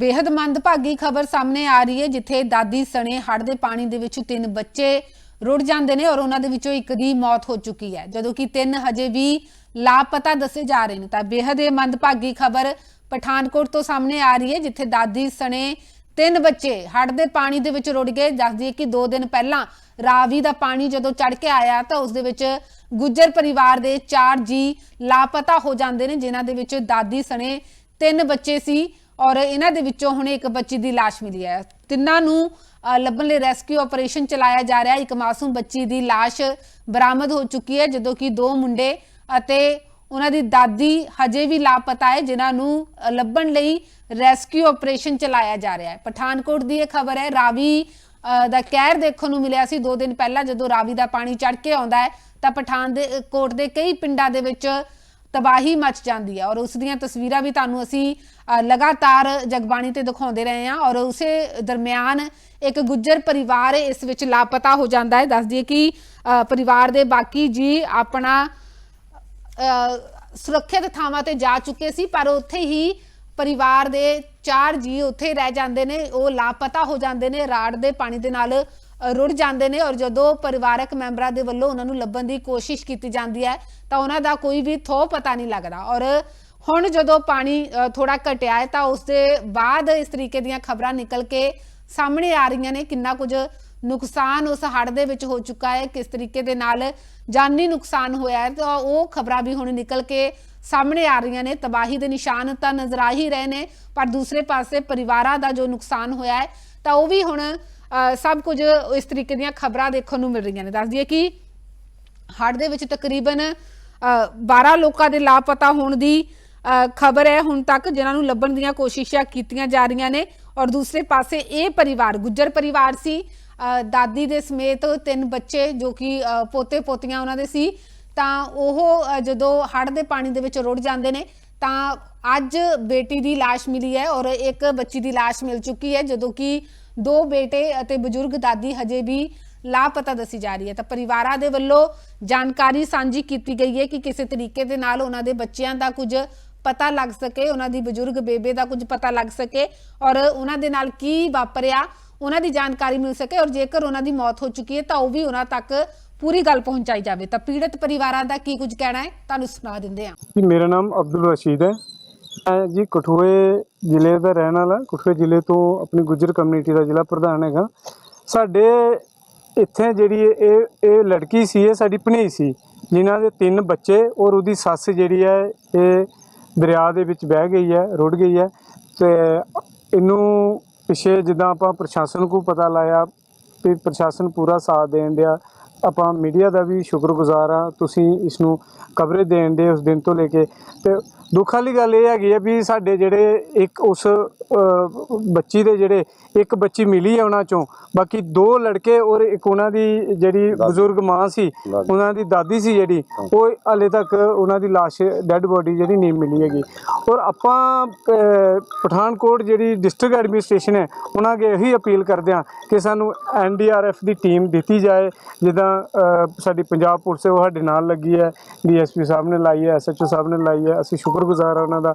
ਬੇहद ਮੰਦਭਾਗੀ ਖਬਰ ਸਾਹਮਣੇ ਆ ਰਹੀ ਹੈ, ਜਿੱਥੇ ਦਾਦੀ ਸਣੇ ਹੜ ਦੇ ਪਾਣੀ ਦੇ ਵਿੱਚ ਤਿੰਨ ਬੱਚੇ ਰੁੜ ਜਾਂਦੇ ਨੇ ਔਰ ਉਹਨਾਂ ਦੇ ਵਿੱਚੋਂ ਇੱਕ ਦੀ ਮੌਤ ਹੋ ਚੁੱਕੀ ਹੈ। ਜਦੋਂ ਕਿ ਤਿੰਨ ਹਜੇ ਵੀ ਲਾਪਤਾ ਦੱਸੇ ਜਾ ਰਹੇ ਨੇ, ਤਾਂ ਬੇहद ਇਹ ਮੰਦਭਾਗੀ ਖਬਰ ਪਠਾਨਕੋਟ ਤੋਂ ਸਾਹਮਣੇ ਆ ਰਹੀ ਹੈ, ਜਿੱਥੇ ਦਾਦੀ ਸਣੇ ਤਿੰਨ ਬੱਚੇ ਹੜ ਦੇ ਪਾਣੀ ਦੇ ਵਿੱਚ ਰੁੜ ਗਏ। ਦੱਸਦੀ ਹੈ ਕਿ 2 ਦਿਨ ਪਹਿਲਾਂ ਰਾਵੀ ਦਾ ਪਾਣੀ ਜਦੋਂ ਚੜ ਕੇ ਆਇਆ, ਤਾਂ ਉਸ ਦੇ ਵਿੱਚ ਗੁੱਜਰ ਪਰਿਵਾਰ ਦੇ 4 ਜੀ ਲਾਪਤਾ ਹੋ ਜਾਂਦੇ ਨੇ, ਜਿਨ੍ਹਾਂ ਦੇ ਵਿੱਚ ਦਾਦੀ ਸਣੇ ਤਿੰਨ ਬੱਚੇ ਸੀ। ਔਰ ਇਹਨਾਂ ਦੇ ਵਿੱਚੋਂ ਹੁਣ ਇੱਕ ਬੱਚੀ ਦੀ ਲਾਸ਼ ਮਿਲੀ ਹੈ। ਤਿੰਨਾਂ ਨੂੰ ਲੱਭਣ ਲਈ ਰੈਸਕਿਊ ਆਪਰੇਸ਼ਨ ਚਲਾਇਆ ਜਾ ਰਿਹਾ ਹੈ। ਇੱਕ ਮਾਸੂਮ ਬੱਚੀ ਦੀ ਲਾਸ਼ ਬਰਾਮਦ ਹੋ ਚੁੱਕੀ ਹੈ, ਜਦੋਂ ਕਿ ਦੋ ਮੁੰਡੇ ਅਤੇ ਉਹਨਾਂ ਦੀ ਦਾਦੀ ਹਜੇ ਵੀ ਲਾਪਤਾ ਹੈ, ਜਿਨ੍ਹਾਂ ਨੂੰ ਲੱਭਣ ਲਈ ਰੈਸਕਿਊ ਆਪਰੇਸ਼ਨ ਚਲਾਇਆ ਜਾ ਰਿਹਾ ਹੈ। ਪਠਾਨਕੋਟ ਦੀ ਇਹ ਖਬਰ ਹੈ, ਰਾਵੀ ਦਾ ਕਹਿਰ ਦੇਖਣ ਨੂੰ ਮਿਲਿਆ ਸੀ। ਦੋ ਦਿਨ ਪਹਿਲਾਂ ਜਦੋਂ ਰਾਵੀ ਦਾ ਪਾਣੀ ਚੜ ਕੇ ਆਉਂਦਾ ਹੈ, ਤਾਂ ਪਠਾਨ ਦੇ ਕੋਟ ਦੇ ਕਈ ਪਿੰਡਾਂ ਦੇ ਵਿੱਚ ਤਬਾਹੀ ਮਚ ਜਾਂਦੀ ਹੈ ਔਰ ਉਸ ਦੀਆਂ ਤਸਵੀਰਾਂ ਵੀ ਤੁਹਾਨੂੰ ਅਸੀਂ ਲਗਾਤਾਰ ਜਗਬਾਣੀ ਤੇ ਦਿਖਾਉਂਦੇ ਰਹੇ ਹਾਂ ਔਰ ਉਸੇ ਦਰਮਿਆਨ ਇੱਕ ਗੁੱਜਰ ਪਰਿਵਾਰ ਇਸ ਵਿੱਚ ਲਾਪਤਾ ਹੋ ਜਾਂਦਾ ਹੈ। ਦੱਸ ਦਈਏ ਕਿ ਅ, ਪਰਿਵਾਰ ਦੇ ਬਾਕੀ ਜੀ ਆਪਣਾ ਸੁਰੱਖਿਅਤ ਥਾਵਾਂ ਤੇ ਜਾ ਚੁੱਕੇ ਸੀ ਪਰ ਉੱਥੇ ਹੀ ਪਰਿਵਾਰ ਦੇ ਚਾਰ ਜੀ ਉੱਥੇ ਰਹਿ ਜਾਂਦੇ ਨੇ ਉਹ ਲਾਪਤਾ ਹੋ ਜਾਂਦੇ ਨੇ ਰਾੜ ਦੇ ਪਾਣੀ ਦੇ ਨਾਲ ਰੁੜ ਜਾਂਦੇ ਨੇ ਔਰ ਜਦੋਂ ਪਰਿਵਾਰਕ ਮੈਂਬਰਾਂ ਦੇ ਵੱਲੋਂ ਉਹਨਾਂ ਨੂੰ ਲੱਭਣ ਦੀ ਕੋਸ਼ਿਸ਼ ਕੀਤੀ ਜਾਂਦੀ ਹੈ, ਤਾਂ ਉਹਨਾਂ ਦਾ ਕੋਈ ਵੀ ਥੋ ਪਤਾ ਨਹੀਂ ਲੱਗਦਾ। ਔਰ ਹੁਣ ਜਦੋਂ ਪਾਣੀ ਥੋੜਾ ਘਟਿਆ ਹੈ, ਤਾਂ ਉਸ ਦੇ ਬਾਅਦ ਇਸ ਤਰੀਕੇ ਦੀਆਂ ਖਬਰਾਂ ਨਿਕਲ ਕੇ ਸਾਹਮਣੇ ਆ ਰਹੀਆਂ ਨੇ। ਕਿੰਨਾ ਕੁਝ ਨੁਕਸਾਨ ਉਸ ਹੜ੍ਹ ਦੇ ਵਿੱਚ ਹੋ ਚੁੱਕਾ ਹੈ, ਕਿਸ ਤਰੀਕੇ ਦੇ ਨਾਲ ਜਾਨੀ ਨੁਕਸਾਨ ਹੋਇਆ ਹੈ, ਤਾਂ ਉਹ ਖਬਰਾਂ ਵੀ ਹੁਣ ਨਿਕਲ ਕੇ ਸਾਹਮਣੇ ਆ ਰਹੀਆਂ ਨੇ। ਤਬਾਹੀ ਦੇ ਨਿਸ਼ਾਨ ਤਾਂ ਨਜ਼ਰ ਆ ਹੀ ਰਹੇ ਨੇ, ਪਰ ਦੂਸਰੇ ਪਾਸੇ ਪਰਿਵਾਰਾਂ ਦਾ ਜੋ ਨੁਕਸਾਨ ਹੋਇਆ ਹੈ, ਤਾਂ ਉਹ ਵੀ ਹੁਣ ਸਭ ਕੁਝ ਇਸ ਤਰੀਕੇ ਦੀਆਂ ਖਬਰਾਂ ਦੇਖਣ ਨੂੰ ਮਿਲ ਰਹੀਆਂ ਨੇ। ਦੱਸ ਦਈਏ ਕਿ ਹੜ੍ਹ ਦੇ ਵਿੱਚ ਤਕਰੀਬਨ ਅ, 12 ਲੋਕਾਂ ਦੇ ਲਾਪਤਾ ਹੋਣ ਦੀ ਖਬਰ ਹੈ ਹੁਣ ਤੱਕ ਜਿਨ੍ਹਾਂ ਨੂੰ ਲੱਭਣ ਦੀਆਂ ਕੋਸ਼ਿਸ਼ਾਂ ਕੀਤੀਆਂ ਜਾ ਰਹੀਆਂ ਨੇ। ਔਰ ਦੂਸਰੇ ਪਾਸੇ ਇਹ ਪਰਿਵਾਰ ਗੁੱਜਰ ਪਰਿਵਾਰ ਸੀ। ਦਾਦੀ ਦੇ ਸਮੇਤ ਤਿੰਨ ਬੱਚੇ ਜੋ ਕਿ ਪੋਤੇ ਪੋਤੀਆਂ ਉਹਨਾਂ ਦੇ ਸੀ। ਤਾਂ ਉਹ ਜਦੋਂ ਹੜ੍ਹ ਦੇ ਪਾਣੀ ਦੇ ਵਿੱਚ ਰੁੜ ਜਾਂਦੇ ਨੇ ਤਾਂ ਅੱਜ ਬੇਟੀ ਦੀ ਲਾਸ਼ ਮਿਲੀ ਹੈ ਔਰ ਇੱਕ ਬੱਚੀ ਦੀ ਲਾਸ਼ ਮਿਲ ਚੁੱਕੀ ਹੈ, ਜਦੋਂ ਕਿ ਦੋ ਬੇਟੇ ਅਤੇ ਬਜ਼ੁਰਗ ਦਾਦੀ ਹਜੇ ਵੀ ਲਾਪਤਾ ਦੱਸੀ ਜਾ ਰਹੀ ਹੈ। ਤਾਂ ਪਰਿਵਾਰਾਂ ਦੇ ਵੱਲੋਂ ਜਾਣਕਾਰੀ ਸਾਂਝੀ ਕੀਤੀ ਗਈ ਹੈ ਕਿ ਕਿਸੇ ਤਰੀਕੇ ਦੇ ਨਾਲ ਉਹਨਾਂ ਦੇ ਬੱਚਿਆਂ ਦਾ ਕੁਝ ਪਤਾ ਲੱਗ ਸਕੇ, ਉਹਨਾਂ ਦੀ ਬਜ਼ੁਰਗ ਬੇਬੇ ਦਾ ਕੁਝ ਪਤਾ ਲੱਗ ਸਕੇ ਔਰ ਉਹਨਾਂ ਦੇ ਨਾਲ ਕੀ ਵਾਪਰਿਆ, ਉਹਨਾਂ ਦੀ ਜਾਣਕਾਰੀ ਮਿਲ ਸਕੇ ਔਰ ਜੇਕਰ ਉਹਨਾਂ ਦੀ ਮੌਤ ਹੋ ਚੁੱਕੀ ਹੈ ਤਾਂ ਉਹ ਵੀ ਉਹਨਾਂ ਤੱਕ ਪੂਰੀ ਗੱਲ ਪਹੁੰਚਾਈ ਜਾਵੇ। ਤਾਂ ਪੀੜਤ ਪਰਿਵਾਰਾਂ ਦਾ ਕੀ ਕੁਝ ਕਹਿਣਾ ਹੈ, ਤੁਹਾਨੂੰ ਸੁਣਾ ਦਿੰਦੇ ਹਾਂ। ਜੀ, ਮੇਰਾ ਨਾਮ ਅਬਦੁਲ ਰਸ਼ੀਦ ਹੈ। ਮੈਂ ਜੀ ਕਠੂਏ ਜ਼ਿਲ੍ਹੇ ਦਾ ਰਹਿਣ ਵਾਲਾ, ਕਠੂਏ ਜ਼ਿਲ੍ਹੇ ਤੋਂ ਆਪਣੀ ਗੁੱਜਰ ਕਮਿਊਨਿਟੀ ਦਾ ਜ਼ਿਲ੍ਹਾ ਪ੍ਰਧਾਨ ਹੈਗਾ। ਸਾਡੇ ਇੱਥੇ ਜਿਹੜੀ ਇਹ ਇਹ ਲੜਕੀ ਸੀ, ਇਹ ਸਾਡੀ ਭਣੇਈ ਸੀ, ਜਿਨ੍ਹਾਂ ਦੇ ਤਿੰਨ ਬੱਚੇ, ਔਰ ਉਹਦੀ ਸੱਸ ਜਿਹੜੀ ਹੈ, ਇਹ ਦਰਿਆ ਦੇ ਵਿੱਚ ਬਹਿ ਗਈ ਹੈ, ਰੁੜ ਗਈ ਹੈ। ਤੇ ਇਹਨੂੰ ਪਿਛੇ ਜਿੱਦਾਂ ਆਪਾਂ ਪ੍ਰਸ਼ਾਸਨ ਨੂੰ ਪਤਾ ਲਾਇਆ, ਵੀ ਪ੍ਰਸ਼ਾਸਨ ਪੂਰਾ ਸਾਥ ਦੇਣ ਦਿਆ ਆਪਾਂ ਮੀਡੀਆ ਦਾ ਵੀ ਸ਼ੁਕਰਗੁਜ਼ਾਰ ਆ ਤੁਸੀਂ ਇਸ ਨੂੰ ਕਵਰੇਜ ਦੇਣ ਦੇ ਉਸ ਦਿਨ ਤੋਂ ਲੈ ਕੇ। ਤੇ ਦੁੱਖ ਵਾਲੀ ਗੱਲ ਇਹ ਹੈਗੀ ਆ ਵੀ ਸਾਡੇ ਜਿਹੜੇ ਇੱਕ ਉਸ ਬੱਚੀ ਦੇ ਜਿਹੜੇ ਇੱਕ ਬੱਚੀ ਮਿਲੀ ਹੈ ਉਹਨਾਂ ਚੋਂ ਬਾਕੀ ਦੋ ਲੜਕੇ ਔਰ ਇੱਕ ਉਹਨਾਂ ਦੀ ਜਿਹੜੀ ਬਜ਼ੁਰਗ ਮਾਂ ਸੀ ਉਹਨਾਂ ਦੀ ਦਾਦੀ ਸੀ ਜਿਹੜੀ ਉਹ ਹਾਲੇ ਤੱਕ ਉਹਨਾਂ ਦੀ ਲਾਸ਼ ਡੈੱਡ ਬੋਡੀ ਜਿਹੜੀ ਨਹੀਂ ਮਿਲੀ ਹੈਗੀ। ਔਰ ਆਪਾਂ ਪਠਾਨਕੋਟ ਜਿਹੜੀ ਡਿਸਟ੍ਰਿਕਟ ਐਡਮਿਨਿਸਟ੍ਰੇਸ਼ਨ ਹੈ ਉਹਨਾਂ ਅੱਗੇ ਇਹੀ ਅਪੀਲ ਕਰਦੇ ਹਾਂ ਕਿ ਸਾਨੂੰ ਐਨਡੀਆਰਐਫ ਦੀ ਟੀਮ ਦਿੱਤੀ ਜਾਏ ਜਿੱਦਾਂ ਸਾਡੀ ਪੰਜਾਬ ਪੁਲਿਸ ਹੈ ਉਹ ਸਾਡੇ ਨਾਲ ਲੱਗੀ ਹੈ ਡੀਐਸਪੀ ਸਾਹਿਬ ਨੇ ਲਾਈ ਹੈ ਐਸਐਚਓ ਸਾਹਿਬ ਨੇ ਲਾਈ ਹੈ ਅਸੀਂ ਸ਼ੁਕਰਗੁਜ਼ਾਰ ਹਾਂ ਉਹਨਾਂ ਦਾ।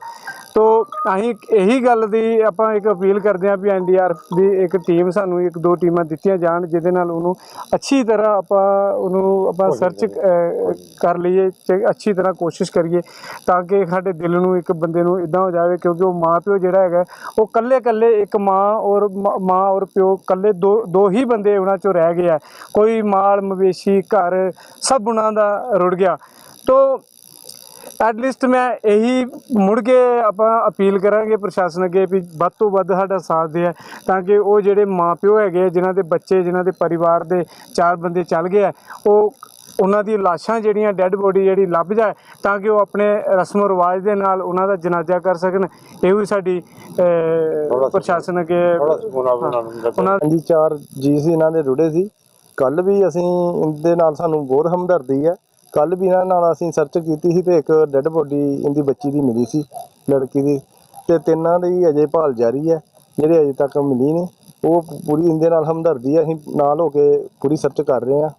ਤੋ ਅਸੀਂ ਇਹੀ ਗੱਲ ਦੀ ਆਪਾਂ ਇੱਕ ਅਪੀਲ ਕਰਦੇ ਹਾਂ ਵੀ ਐਨਡੀਆਰਐਫ ਦੀ ਇੱਕ ਟੀਮ ਸਾਨੂੰ ਇੱਕ ਦੋ ਟੀਮਾਂ ਦਿੱਤੀਆਂ ਜਾਣ ਜਿਹਦੇ ਨਾਲ ਉਹਨੂੰ ਅੱਛੀ ਤਰ੍ਹਾਂ ਆਪਾਂ ਉਹਨੂੰ ਆਪਾਂ ਸਰਚ ਕਰ ਲਈਏ ਤੇ ਅੱਛੀ ਤਰ੍ਹਾਂ ਕੋਸ਼ਿਸ਼ ਕਰੀਏ ਤਾਂ ਕਿ ਸਾਡੇ ਦਿਲ ਨੂੰ ਇੱਕ ਬੰਦੇ ਨੂੰ ਇਦਾਂ ਹੋ ਜਾਵੇ ਕਿਉਂਕਿ ਉਹ ਮਾਂ ਪਿਓ ਜਿਹੜਾ ਹੈਗਾ ਉਹ ਕੱਲੇ ਕੱਲੇ ਇੱਕ ਮਾਂ ਔਰ ਮ- ਔਰ ਪਿਓ ਕੱਲੇ ਦੋ ਦੋ ਹੀ ਬੰਦੇ ਉਹਨਾਂ ਚੋਂ ਰਹਿ ਗਏ ਆ। ਕੋਈ ਮਾਲ ਮਵੇਸ਼ੀ ਘਰ ਸਭ ਉਹਨਾਂ ਦਾ ਰੁੜ ਗਿਆ। ਤੋ ਐਟ ਲੀਸਟ ਮੈਂ ਇਹੀ ਮੁੜ ਕੇ ਆਪਾਂ ਅਪੀਲ ਕਰਾਂਗੇ ਪ੍ਰਸ਼ਾਸਨ ਅੱਗੇ ਵੀ ਵੱਧ ਤੋਂ ਵੱਧ ਸਾਡਾ ਸਾਥ ਦੇ ਤਾਂ ਕਿ ਉਹ ਜਿਹੜੇ ਮਾਪਿਓ ਹੈਗੇ ਜਿਨ੍ਹਾਂ ਦੇ ਬੱਚੇ ਜਿਨ੍ਹਾਂ ਦੇ ਪਰਿਵਾਰ ਦੇ ਚਾਰ ਬੰਦੇ ਚੱਲ ਗਏ ਉਹ ਉਹਨਾਂ ਦੀ ਲਾਸ਼ਾਂ ਜਿਹੜੀਆਂ ਡੈੱਡ ਬੋਡੀ ਜਿਹੜੀ ਲੱਭ ਜਾਏ ਤਾਂ ਕਿ ਉਹ ਆਪਣੇ ਰਸਮੋ ਰਿਵਾਜ ਦੇ ਨਾਲ ਉਹਨਾਂ ਦਾ ਜਨਾਜ਼ਾ ਕਰ ਸਕਣ। ਇਹ ਵੀ ਸਾਡੀ ਪ੍ਰਸ਼ਾਸਨ ਅੱਗੇ ਉਹਨਾਂ ਹਾਂਜੀ ਚਾਰ ਜੀ ਸੀ ਇਹਨਾਂ ਦੇ ਰੁੜੇ ਸੀ। ਕੱਲ ਵੀ ਅਸੀਂ ਇਹਦੇ ਨਾਲ ਸਾਨੂੰ ਬਹੁਤ ਹਮਦਰਦੀ ਹੈ। ਕੱਲ ਵੀ ਇਹਨਾਂ ਨਾਲ ਅਸੀਂ ਸਰਚ ਕੀਤੀ ਸੀ ਤੇ ਇੱਕ ਡੈੱਡ ਬੋਡੀ ਇਹਦੀ ਬੱਚੀ ਦੀ ਮਿਲੀ ਸੀ, ਲੜਕੀ ਦੀ। ਤੇ ਤਿੰਨਾਂ ਦੀ ਅਜੇ ਭਾਲ ਜਾਰੀ ਹੈ, ਜਿਹੜੇ ਅਜੇ ਤੱਕ ਮਿਲੀ ਨਹੀਂ। ਉਹ ਪੂਰੀ ਇਹਦੇ ਨਾਲ ਹਮਦਰਦੀ ਹੈ। ਅਸੀਂ ਨਾਲ ਹੋ ਕੇ ਪੂਰੀ ਸਰਚ ਕਰ ਰਹੇ ਹਾਂ।